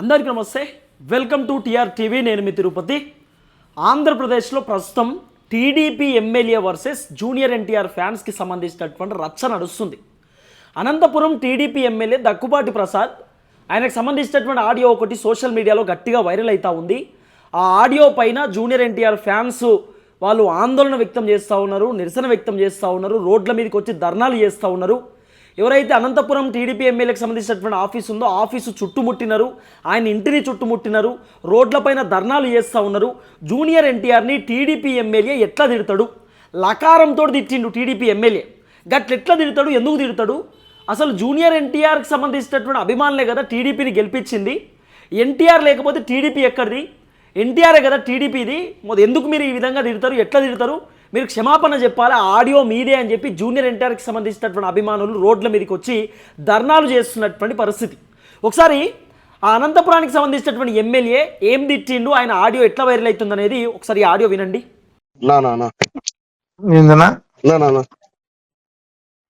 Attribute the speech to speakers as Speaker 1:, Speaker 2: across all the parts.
Speaker 1: అందరికీ నమస్తే. Welcome to TR TV నేను మీ తిరుపతి. ఆంధ్రప్రదేశ్లో ప్రస్తుతం TDP MLA versus junior NTR ఫ్యాన్స్కి సంబంధించినటువంటి రచ్చ నడుస్తుంది. అనంతపురం టీడీపీ ఎమ్మెల్యే దక్కుబాటి ప్రసాద్ ఆయనకు సంబంధించినటువంటి ఆడియో ఒకటి సోషల్ మీడియాలో గట్టిగా వైరల్ అవుతా ఉంది. ఆ ఆడియో పైన జూనియర్ ఎన్టీఆర్ ఫ్యాన్స్ వాళ్ళు ఆందోళన వ్యక్తం చేస్తూ ఉన్నారు నిరసన వ్యక్తం చేస్తూ ఉన్నారు రోడ్ల మీదకి వచ్చి ధర్నాలు చేస్తూ ఉన్నారు. ఎవరైతే అనంతపురం టీడీపీ ఎమ్మెల్యేకి సంబంధించినటువంటి ఆఫీస్ ఉందో ఆఫీసు చుట్టుముట్టినారు ఆయన ఇంటిని చుట్టుముట్టినారు రోడ్లపైన ధర్నాలు చేస్తూ ఉన్నారు. జూనియర్ ఎన్టీఆర్ని టీడీపీ ఎమ్మెల్యే ఎట్లా తిడతాడు? లకారంతో తిట్టిండు టీడీపీ ఎమ్మెల్యే. గట్ల ఎట్లా తిడతాడు? ఎందుకు తిడతాడు? అసలు జూనియర్ ఎన్టీఆర్కి సంబంధించినటువంటి అభిమానులే కదా టీడీపీని గెలిపించింది. ఎన్టీఆర్ లేకపోతే టీడీపీ ఎక్కడిది? ఎన్టీఆరే కదా టీడీపీది. ఎందుకు మీరు ఈ విధంగా తిడతారు? ఎట్లా తిడతారు? మీరు క్షమాపణ చెప్పాలి? ఆడియో మీదే అని చెప్పి జూనియర్ ఎన్టీఆర్కి సంబంధించినటువంటి అభిమానులు రోడ్ల మీదకి వచ్చి ధర్నాలు చేస్తున్నటువంటి పరిస్థితి. ఒకసారి ఆ అనంతపురానికి సంబంధించినటువంటి ఎమ్మెల్యే ఏం తిట్టిండు? ఆయన ఆడియో ఎట్లా వైరల్ అవుతుంది అనేది ఒకసారి ఆడియో వినండి.
Speaker 2: నా నా నా.
Speaker 3: ఏందన్నా?
Speaker 2: నా నా నా.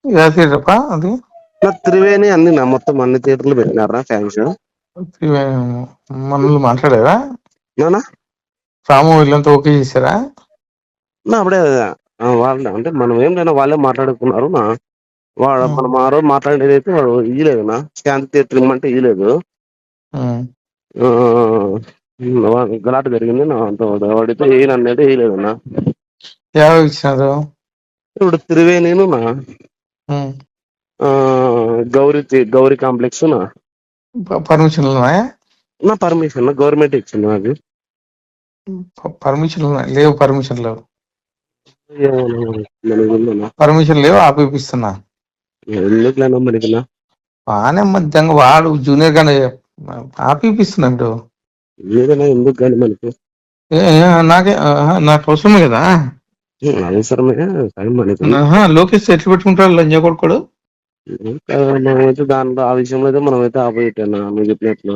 Speaker 3: యాసిరప్ప అది?
Speaker 2: నా త్రివేణి అన్ని నా మొత్తం అన్ని థియేటర్లు పెట్టినారా ఫ్యాన్స్?
Speaker 3: మనల్ని మాట్లాడారా
Speaker 2: నానా?
Speaker 3: రాము వీళ్ళంతా ఓకే చేశారా?
Speaker 2: అప్పుడే ఆ, వాళ్ళే అంటే మనం ఏం లేనా వాళ్ళే మాట్లాడుకున్నారు నా. వాడు మనం ఆ రోజు మాట్లాడేది అయితే వాడు ఇయ్యలేదు నా. శాంతి ఇమ్మంటే ఇయ్యలేదు. గలాట జరిగింది నా వాడితే ఏం అనేది వేయలేదు నా.
Speaker 3: ఎవరు ఇచ్చినారు?
Speaker 2: ఇప్పుడు త్రివేణిను నా. గౌరీ గౌరీ కాంప్లెక్స్ నా.
Speaker 3: ప- పర్మిషన్లు ఉన్నాయా?
Speaker 2: నా పర్మిషన్ గవర్నమెంట్ ఇచ్చింది నాకు.
Speaker 3: ప- పర్మిషన్లు ఉన్నాయి? లేవు పర్మిషన్ లేవు
Speaker 2: ఏమో నా, మనకి ఉందన్నా.
Speaker 3: పర్మిషన్ లేవు ఆపిపిస్తున్నా.
Speaker 2: ఎందుకులేనా మనకి
Speaker 3: బాగానే మధ్యంగా వాడు జూనియర్ గానే ఆపిపిస్తున్నా
Speaker 2: ఏదైనా ఎందుకు కానీ మనకి
Speaker 3: ఏ, నాకే నాకు అవసరమే కదా?
Speaker 2: అవసరమే కానీ మనకి
Speaker 3: లోకేష్ ఎట్లు పెట్టుకుంటాడు లంజా కొడుకోడు?
Speaker 2: మనమైతే దాంట్లో ఆ విషయంలో అయితే మనమైతే ఆపోయిట్టా నువ్వు. చెప్పినట్లు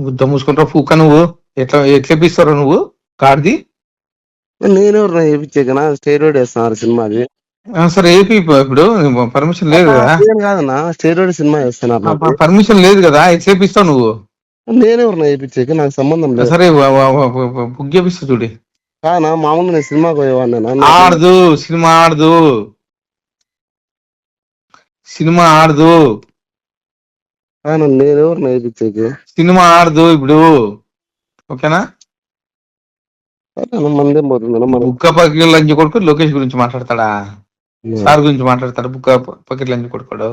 Speaker 3: గుద్ద మూసుకుంటా నువ్వు ఎట్లా ఎట్లా ఇప్పిస్తారా నువ్వు? కార్ది?
Speaker 2: నేనెవరు వేయించాకనా స్టేరోడ్ వేస్తున్నారు సినిమాది
Speaker 3: ఆ, సరే ఏపీ ఇప్పుడు. పర్మిషన్ లేదు కదా.
Speaker 2: నేను కాదన్నా? స్టేరోడ్ సినిమా వేస్తున్నారు నాకు.
Speaker 3: పర్మిషన్ లేదు కదా. చేపిస్తావు నువ్వు?
Speaker 2: నేనెవరు వేయించాక? నాకు సంబంధం లేదు.
Speaker 3: సరే వ- వ- వ- వ- వ- బుక్ చేపిస్తా చూడి.
Speaker 2: కానా మామూలుగా నేను సినిమాకి పోయేవాడినా
Speaker 3: ఆడదు సినిమా ఆడదు. సినిమా ఆడదు.
Speaker 2: కానా నేనెవరు వేయించాక?
Speaker 3: సినిమా ఆడదు ఇప్పుడు. ఓకేనా?
Speaker 2: మనం
Speaker 3: బుక్క పకెట్ లంచ్ కొడుకు లోకేష్ గురించి మాట్లాడతాడా? సార్ గురించి మాట్లాడతాడు బుక్క పకెట్ లంచ్ కొడుకోడు.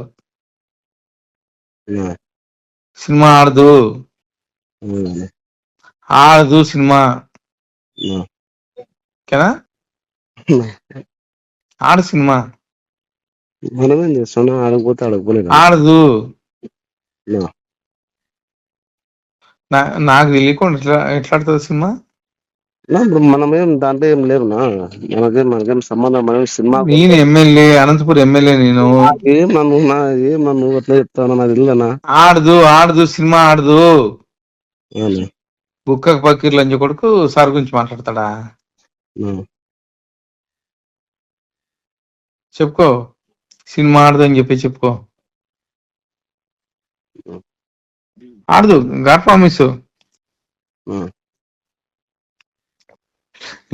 Speaker 3: సినిమా ఆడదు. ఆడదు సినిమా. ఓకేనా? ఆడు సినిమా.
Speaker 2: చేస్తున్నాం ఆడకపోతే ఆడకపోలేదు
Speaker 3: ఆడదు. నాకు తెలియకుండా ఎట్లా ఎట్లా ఆడుతుంది సినిమా?
Speaker 2: ఇప్పుడు మనమేం దాంట్లో ఏం లేవునా మనకేం మనకేం సంబంధం మనం సినిమా
Speaker 3: నేను ఎమ్మెల్యే అనంతపురం ఎమ్మెల్యే నేను.
Speaker 2: ఏం నన్ను నా ఏం నన్ను అట్లా చెప్తాను నాకు తెలియదనా
Speaker 3: ఆడదు ఆడదు సినిమా ఆడదు. బుక్క పకీర్ లంచ కొడుకు సార్ గురించి మాట్లాడతాడా? చెప్పుకో సినిమా ఆడదు అని చెప్పి చెప్పుకో. ఆడదు గాడ్ ప్రామిస్.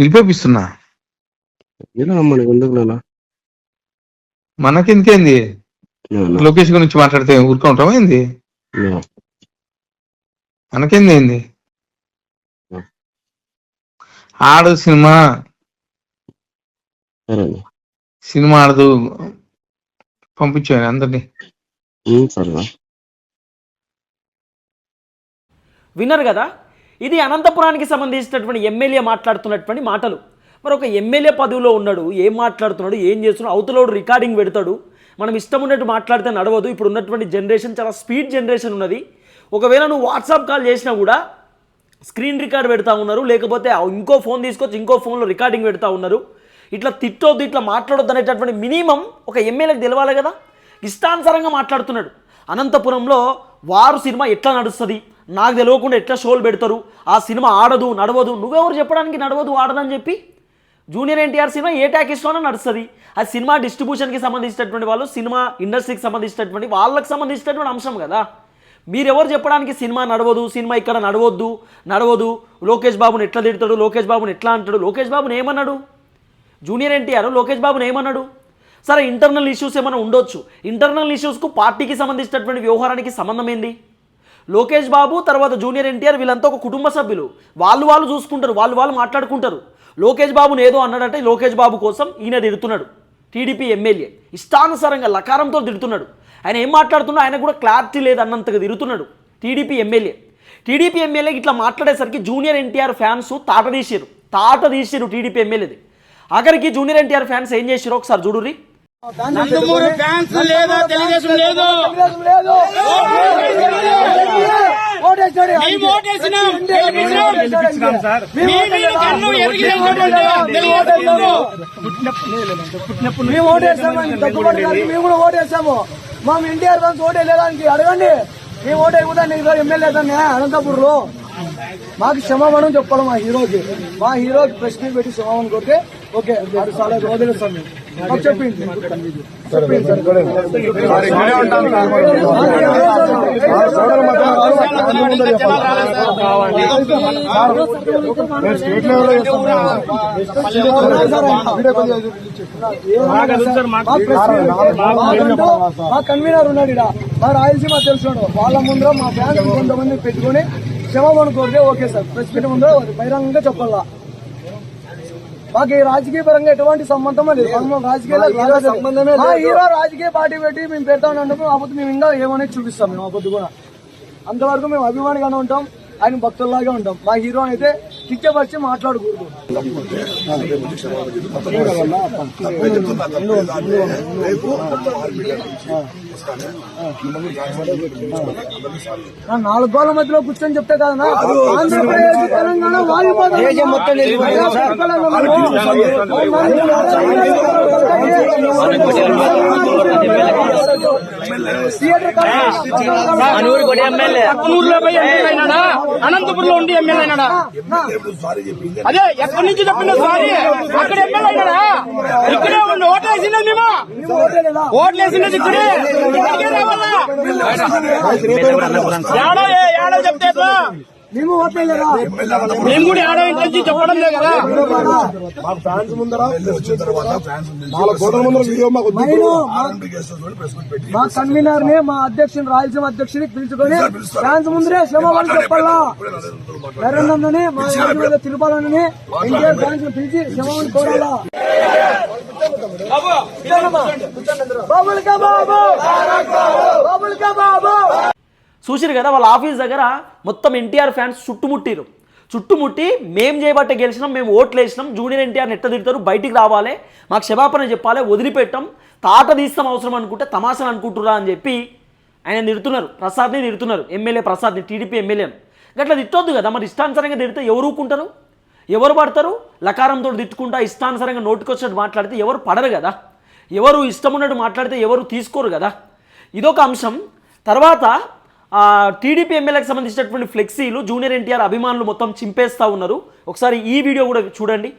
Speaker 3: నిలిపేపిస్తున్నా? మనకెందుకేంది? లోకేష్ గురించి మాట్లాడితే ఊరుకుంటాం ఏంది? మనకేంది ఏంది. ఆడు సినిమా. సినిమా ఆడదు. పంపించాను అందరినీ.
Speaker 1: విన్నారు కదా? ఇది అనంతపురానికి సంబంధించినటువంటి ఎమ్మెల్యే మాట్లాడుతున్నటువంటి మాటలు. మరి ఒక ఎమ్మెల్యే పదవిలో ఉన్నాడు ఏం మాట్లాడుతున్నాడు ఏం చేస్తున్నాడు అవతలోడు రికార్డింగ్ పెడతాడు. మనం ఇష్టం ఉన్నట్టు మాట్లాడితే నడవదు. ఇప్పుడు ఉన్నటువంటి జనరేషన్ చాలా స్పీడ్ జనరేషన్ ఉన్నది. ఒకవేళ నువ్వు వాట్సాప్ కాల్ చేసినా కూడా స్క్రీన్ రికార్డ్ పెడతా ఉన్నారు లేకపోతే ఇంకో ఫోన్ తీసుకొచ్చి ఇంకో ఫోన్లో రికార్డింగ్ పెడతా ఉన్నారు. ఇట్లా తిట్టొద్దు ఇట్లా మాట్లాడొద్దు అనేటటువంటి మినిమం ఒక ఎమ్మెల్యేకి తెలవాలి కదా? ఇష్టానుసారంగా మాట్లాడుతున్నాడు. అనంతపురంలో వారు సినిమా ఎట్లా నడుస్తుంది? నాకు తెలియకుండా ఎట్లా షోలు పెడతారు? ఆ సినిమా ఆడదు నడవదు నువ్వెవరు చెప్పడానికి నడవదు ఆడదని చెప్పి? జూనియర్ ఎన్టీఆర్ సినిమా ఏ ట్యాకేజ్లోనే నడుస్తుంది. ఆ సినిమా డిస్ట్రిబ్యూషన్కి సంబంధించినటువంటి వాళ్ళు సినిమా ఇండస్ట్రీకి సంబంధించినటువంటి వాళ్ళకి సంబంధించినటువంటి అంశం కదా. మీరెవరు చెప్పడానికి సినిమా నడవదు సినిమా ఇక్కడ నడవద్దు నడవదు లోకేష్ బాబుని ఎట్లా తిడతాడు లోకేష్ బాబుని ఎట్లా అంటాడు లోకేష్ బాబుని ఏమన్నాడు? జూనియర్ ఎన్టీఆర్ లోకేష్ బాబుని ఏమన్నాడు? సరే ఇంటర్నల్ ఇష్యూస్ ఏమైనా ఉండొచ్చు. ఇంటర్నల్ ఇష్యూస్కు పార్టీకి సంబంధించినటువంటి వ్యవహారానికి సంబంధం ఏంది? లోకేష్ బాబు తర్వాత జూనియర్ ఎన్టీఆర్ వీళ్ళంతా ఒక కుటుంబ సభ్యులు. వాళ్ళు వాళ్ళు చూసుకుంటారు వాళ్ళు వాళ్ళు మాట్లాడుకుంటారు. లోకేష్ బాబుని ఏదో అన్నాడంటే లోకేష్ బాబు కోసం ఈయన తిడుతున్నాడు. TDP MLA. ఇష్టానుసారంగా లకారంతో తిడుతున్నాడు. ఆయన ఏం మాట్లాడుతున్నా ఆయన కూడా క్లారిటీ లేదు అన్నంతగా తిరుగుతున్నాడు టీడీపీ ఎమ్మెల్యే. టీడీపీ ఎమ్మెల్యే ఇట్లా మాట్లాడేసరికి జూనియర్ ఎన్టీఆర్ ఫ్యాన్స్ తాట తీసిరు తాట తీసిరు టీడీపీ ఎమ్మెల్యేది. ఆఖరికి జూనియర్ ఎన్టీఆర్ ఫ్యాన్స్ ఏం చేసిరో ఒకసారి చూడుర్రీ.
Speaker 4: నందమూరి ఫ్యాన్స్ లేదా తెలుగుదేశం లేదు. మేము. మీ
Speaker 5: ఓటేసామని మేము కూడా ఓటేసాము. ఎన్టీఆర్ ఫ్యాన్స్ ఓటే లేదానికి అడగండి. మేము ఓటే కూడా నీకు ఎమ్మెల్యే దాన్ని అనంతపూర్లో. మాకు క్షమాపణ చెప్పాలి మా హీరోకి. మా హీరోకి మీట్ పెట్టి క్షమాపణ కొడితే ఓకే వదిలేస్తాం మేము. మాకు చెప్పింది మా కన్వీనర్ ఉన్నాడు ఇక్కడ మా రాయలసీమ తెలిసినాడు వాళ్ళ ముందర మా ఫ్యాన్స్ కొంతమంది పెట్టుకొని క్షమాపణ కోరితే ఓకే సార్ ప్రెస్ మీట్ ముందర బహిరంగంగా చెప్పాలా? మాకు ఈ రాజకీయ పరంగా ఎటువంటి సంబంధం లేదు. మనం రాజకీయ సంబంధమే మా హీరో రాజకీయ పార్టీ పెట్టి మేము పెడతాం అంటే అప్పుడు మేము ఇంకా ఏమనేది చూపిస్తాం మేము అప్పుడు కూడా. అంతవరకు మేము అభిమానిగానే ఉంటాం. ఆయన భక్తుల్లాగా ఉంటాం. మా హీరో అయితే కిచ్చపరిచి మాట్లాడకూడదు. నాలుగు గోళ్ళ మధ్యలో కూర్చొని చెప్తే కదా ఆంధ్రప్రదేశ్ తెలంగాణ
Speaker 4: పక్కనూరులో పోయి ఎమ్మెల్యే అయినాడా? అనంతపురంలో ఉండి ఎమ్మెల్యే అయినాడా? అదే ఎక్కడి నుంచి చెప్పిన సారీ? అక్కడ ఎమ్మెల్యే అయినాడా? ఇక్కడే ఉండి ఓట్లేసినది మేము ఓట్లేసినది ఇక్కడే. ఇక్కడికే రావాలా? ఏడో ఏ- ఏడో చెప్తే?
Speaker 5: మేము
Speaker 4: మేము కూడా నుంచి చెప్పడం లేదు కదా
Speaker 5: నేను మా కన్వీనర్ని మా అధ్యక్షుని రాయలసీమ అధ్యక్షుని పిలుచుకొని ఫ్యాన్స్ ముందరే క్షమాపణ చెప్పాలా నరేంద్రని మా తిరుపాలని ఎన్టీఆర్ ఫ్యాన్స్ని పిలిచి క్షమాపణ కోరాలా బాబులకా బాబు బాబులకా బాబు
Speaker 1: చూసిరు కదా వాళ్ళ ఆఫీస్ దగ్గర మొత్తం ఎన్టీఆర్ ఫ్యాన్స్ చుట్టుముట్టిరు చుట్టుముట్టి మేం చేయబట్టే గెలిచినాం మేము ఓట్లు వేసినాం జూనియర్ ఎన్టీఆర్ ఎట్ట తిడతారు బయటికి రావాలి మాకు క్షమాపణ చెప్పాలి వదిలిపెట్టాం తాట తీస్తాం అవసరం అనుకుంటే తమాషాలు అనుకుంటురా అని చెప్పి ఆయన తిడుతున్నారు ప్రసాద్ని తిడుతున్నారు ఎమ్మెల్యే ప్రసాద్ని టీడీపీ ఎమ్మెల్యేను. గట్లా తిట్టొద్దు కదా మరి ఇష్టానుసరంగా తిడితే ఎవరు ఊరుకుంటారు? ఎవరు పడతారు? లకారంతో తిట్టుకుంటా ఇష్టానుసరంగా నోటికొచ్చినట్టు మాట్లాడితే ఎవరు పడరు కదా. ఎవరు ఇష్టం ఉన్నట్టు మాట్లాడితే ఎవరు తీసుకోరు కదా. ఇదొక అంశం. తర్వాత టీడీపీ ఎమ్మెల్యేకి సంబంధించినటువంటి ఫ్లెక్సీలు జూనియర్ ఎన్టీఆర్ అభిమానులు మొత్తం చింపేస్తూ ఉన్నారు. ఒకసారి ఈ వీడియో కూడా చూడండి.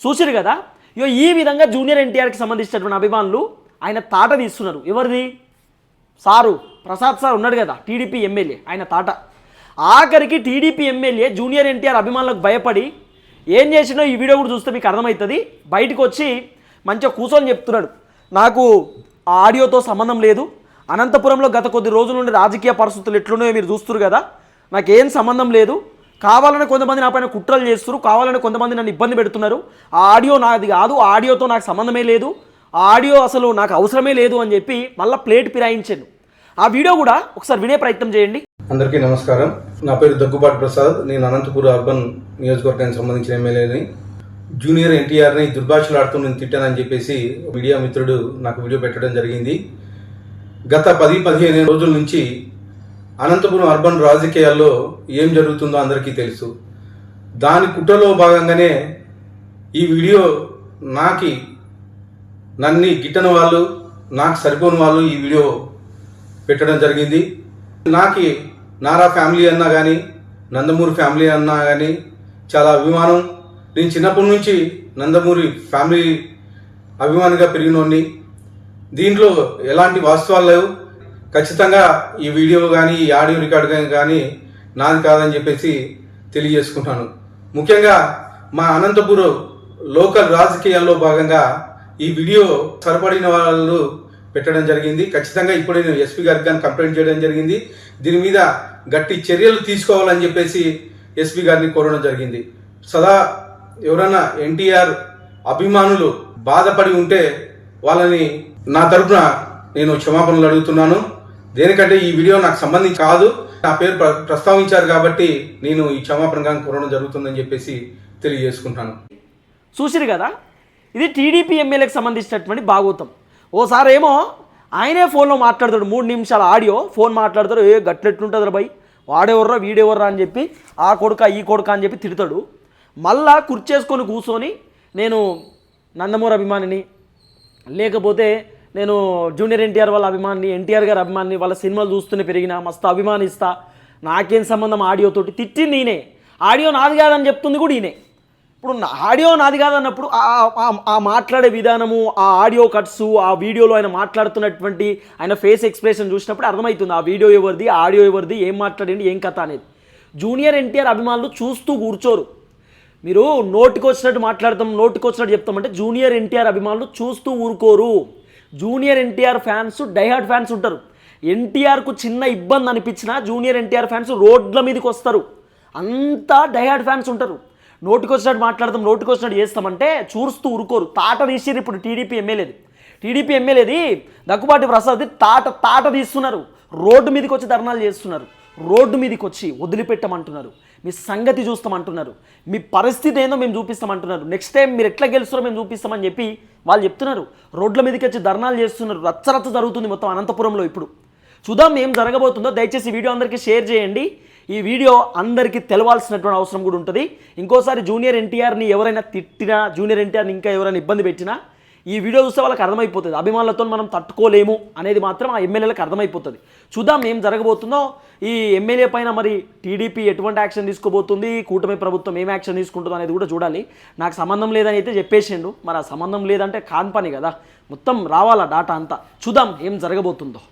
Speaker 1: చూసిరు కదా? ఇగో ఈ విధంగా జూనియర్ ఎన్టీఆర్కి సంబంధించినటువంటి అభిమానులు ఆయన తాట తీస్తున్నారు. ఎవరిది? సారు. ప్రసాద్ సార్ ఉన్నాడు కదా టీడీపీ ఎమ్మెల్యే. ఆయన తాట. ఆఖరికి టీడీపీ ఎమ్మెల్యే జూనియర్ ఎన్టీఆర్ అభిమానులకు భయపడి ఏం చేసినో ఈ వీడియో కూడా చూస్తే మీకు అర్థమవుతుంది. బయటకు వచ్చి మంచిగా కూర్చొని చెప్తున్నాడు. నాకు ఆ ఆడియోతో సంబంధం లేదు. అనంతపురంలో గత కొద్ది రోజుల నుండి రాజకీయ పరిస్థితులు ఎట్లున్నాయో మీరు చూస్తున్నారు కదా. నాకేం సంబంధం లేదు. కావాలని కొంతమంది నా పైన కుట్రలు చేస్తున్నారు. కావాలని కొంతమంది నన్ను ఇబ్బంది పెడుతున్నారు. ఆ ఆడియో నాది కాదు. ఆ ఆడియోతో నాకు సంబంధమే లేదు. ఆ ఆడియో అసలు నాకు అవసరమే లేదు అని చెప్పి మళ్ళీ ప్లేట్ ఫిరాయించాను ఆ వీడియో కూడా ఒకసారి వినే ప్రయత్నం చేయండి.
Speaker 6: అందరికీ నమస్కారం. నా పేరు దగ్గుబాటి ప్రసాద్. నేను అనంతపురం అర్బన్ నియోజకవర్గానికి సంబంధించిన ఎమ్మెల్యేని. జూనియర్ ఎన్టీఆర్ని దుర్భాషలాడుతూ నేను తిట్టానని చెప్పేసి మీడియా మిత్రుడు నాకు వీడియో పెట్టడం జరిగింది. గత పది పదిహేను రోజుల నుంచి అనంతపురం అర్బన్ రాజకీయాల్లో ఏం జరుగుతుందో అందరికీ తెలుసు. దాని కుట్రలో భాగంగానే ఈ వీడియో నాకి నన్ని గిట్టని వాళ్ళు నాకు సరిపోని వాళ్ళు ఈ వీడియో పెట్టడం జరిగింది. నాకు నారా ఫ్యామిలీ అన్నా కానీ నందమూరి ఫ్యామిలీ అన్నా కానీ చాలా అభిమానం. నేను చిన్నప్పటి నుంచి నందమూరి ఫ్యామిలీ అభిమానిగా పెరిగినోడిని. దీంట్లో ఎలాంటి వాస్తవాలు లేవు. ఖచ్చితంగా ఈ వీడియో కానీ ఈ ఆడియో రికార్డ్ కానీ నాది కాదని చెప్పేసి తెలియజేసుకుంటాను. ముఖ్యంగా మా అనంతపురం లోకల్ రాజకీయాల్లో భాగంగా ఈ వీడియో సరిపడిన వాళ్ళు పెట్టడం జరిగింది. ఖచ్చితంగా ఇప్పుడు నేను ఎస్పీ గారికి కానీ కంప్లైంట్ చేయడం జరిగింది. దీని మీద గట్టి చర్యలు తీసుకోవాలని చెప్పేసి ఎస్పీ గారిని కోరడం జరిగింది. సదా ఎవరైనా ఎన్టీఆర్ అభిమానులు బాధపడి ఉంటే వాళ్ళని నా తరపున నేను క్షమాపణలు అడుగుతున్నాను. దేనికంటే ఈ వీడియో నాకు సంబంధించి కాదు. నా పేరు ప్రస్తావించారు కాబట్టి నేను ఈ క్షమాపణగా కోరడం జరుగుతుందని చెప్పేసి తెలియజేసుకుంటాను.
Speaker 1: చూసిరు కదా? ఇది టీడీపీ ఎమ్మెల్యేకి సంబంధించినటువంటి భాగోతం ఓసారి ఏమో ఆయనే ఫోన్లో మాట్లాడతాడు. మూడు నిమిషాల ఆడియో ఫోన్ మాట్లాడతాడు. ఏ గట్లెట్లుంటుంది రా భయ్ వాడెవర్రా వీడెవర్రా అని చెప్పి ఆ కొడుక ఈ కొడుక అని చెప్పి తిడతాడు. మళ్ళా కుర్చేసుకొని కూర్చొని నేను నందమూరి అభిమానిని లేకపోతే నేను జూనియర్ ఎన్టీఆర్ వాళ్ళ అభిమాని ఎన్టీఆర్ గారి అభిమాని వాళ్ళ సినిమాలు చూస్తూనే పెరిగిన మస్తు అభిమానిస్తా. నాకేం సంబంధం ఆడియోతోటి? తిట్టింది ఈయనే. ఆడియో నాది కాదని చెప్తుంది కూడా ఈయనే. ఇప్పుడు నా ఆడియో నాది కాదన్నప్పుడు ఆ- ఆ- మాట్లాడే విధానము ఆ ఆడియో కట్స్ ఆ వీడియోలో ఆయన మాట్లాడుతున్నటువంటి ఆయన ఫేస్ ఎక్స్ప్రెషన్ చూసినప్పుడు అర్థమవుతుంది ఆ వీడియో ఎవరిది ఆడియో ఎవరిది ఏం మాట్లాడండి ఏం కథ అనేది. జూనియర్ ఎన్టీఆర్ అభిమానులు చూస్తూ కూర్చోరు. మీరు నోటికి వచ్చినట్టు మాట్లాడతాం నోటికి వచ్చినట్టు చెప్తామంటే జూనియర్ ఎన్టీఆర్ అభిమానులు చూస్తూ ఊరుకోరు. Junior NTR fans diehard fans ఉంటారు. ఎన్టీఆర్కు చిన్న ఇబ్బంది అనిపించినా జూనియర్ ఎన్టీఆర్ ఫ్యాన్స్ రోడ్ల మీదకి వస్తారు. అంతా డైహార్డ్ ఫ్యాన్స్ ఉంటారు. నోటుకొచ్చినట్టు మాట్లాడతాం నోటికి వచ్చినట్టు చేస్తామంటే చూస్తూ ఊరుకోరు. తాట తీసిరు ఇప్పుడు టీడీపీ ఎమ్మెల్యేది. టీడీపీ ఎమ్మెల్యేది దగ్గుబాటి ప్రసాద్ తాట తాట తీస్తున్నారు. రోడ్డు మీదకి వచ్చి ధర్నాలు చేస్తున్నారు. రోడ్డు మీదకి వచ్చి వదిలిపెట్టమంటున్నారు. మీ సంగతి చూస్తామంటున్నారు. మీ పరిస్థితి ఏందో మేము చూపిస్తామంటున్నారు. నెక్స్ట్ టైం మీరు ఎట్లా గెలుస్తారో మేము చూపిస్తామని చెప్పి వాళ్ళు చెప్తున్నారు. రోడ్ల మీదకి వచ్చి ధర్నాలు చేస్తున్నారు. రచ్చరచ్చ జరుగుతుంది మొత్తం అనంతపురంలో ఇప్పుడు. చూద్దాం ఏం జరగబోతుందో. దయచేసి వీడియో అందరికీ షేర్ చేయండి. ఈ వీడియో అందరికీ తెలవాల్సినటువంటి అవసరం కూడా ఉంటుంది. ఇంకోసారి జూనియర్ ఎన్టీఆర్ని ఎవరైనా తిట్టినా జూనియర్ ఎన్టీఆర్ని ఇంకా ఎవరైనా ఇబ్బంది పెట్టినా ఈ వీడియో చూస్తే వాళ్ళకి అర్థమైపోతుంది. అభిమానులతో మనం తట్టుకోలేము అనేది మాత్రం ఆ ఎమ్మెల్యేలకు అర్థమైపోతుంది. చూద్దాం ఏం జరగబోతుందో. ఈ ఎమ్మెల్యే పైన మరి టీడీపీ ఎటువంటి యాక్షన్ తీసుకోబోతుంది? కూటమి ప్రభుత్వం ఏం యాక్షన్ తీసుకుంటుందో అనేది కూడా చూడాలి. నాకు సంబంధం లేదని అయితే చెప్పేసిండు మరి ఆ సంబంధం లేదంటే కాన్ పని కదా. మొత్తం రావాలా డాటా అంతా? చూద్దాం ఏం జరగబోతుందో.